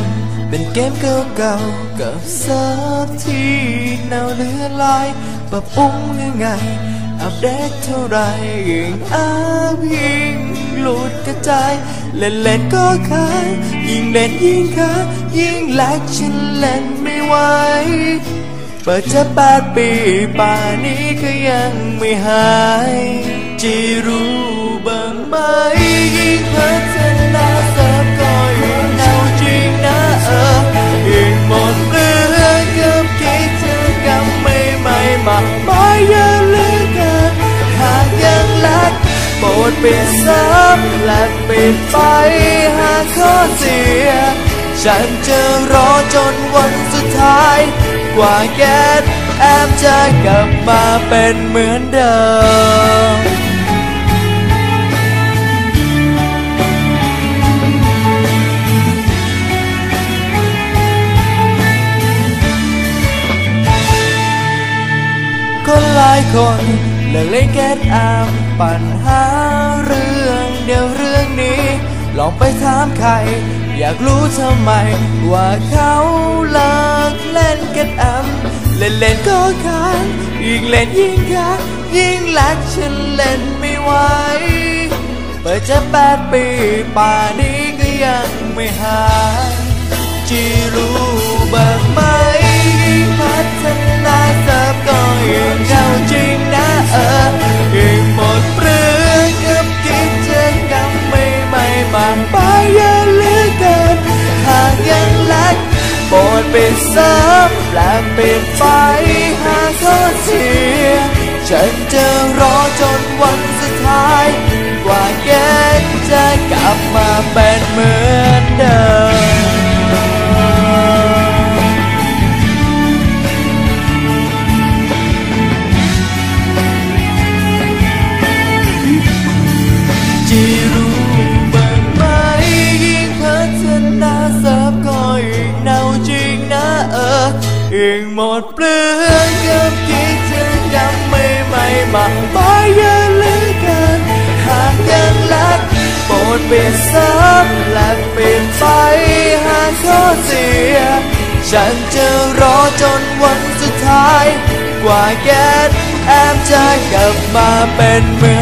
มเป็นเกมเก่าๆกับเซิร์ฟที่เน่าเลือลายปรับปรุงยังไง อัปเดตเท่าไรยิ่งอัพยิ่งหลุดกระจายเล่นเล่นก็ค้างยิ่งเล่นยิ่งค้างยิ่งแลกฉันเล่นไม่ไหวเปิดจะแปดปีป่านนี้ก็ยังไม่หายจีรู้ โปรดปิดซับและปิดไฟหากข้อเสีย ฉันจะรอจนวันสุดท้าย กว่าแกสแอมจะกลับมาเป็นเหมือนเดิม คนหลายคนเลิกเล่นแก๊อามปัญหาเรื่องเดียวเรื่องนี้ ลองไปถามใคร อยากรู้ทำไม ว่าเขาเลิกเล่นแก๊อามเล่นเล่นก็ค้างยิ่งเล่นยิ่งค้างยิ่งรักฉันเล่นไม่ไหวเปิดจะแปดปีป่านี้ก็ยังไม่หาย เปรดปิดเสริมและปิดไปหากเธอเสีย ฉันจะรอจนวันสุดท้าย งหมดเปลืองกับกิจกรรมไม่ไม่มากมายเยอะเหลือเกินหากยังรักโปรดปิดซับและปิดไฟหากข้อเสีย ฉันจะรอจนวันสุดท้าย กว่าแกสแอมจะกลับมาเป็นเหมือน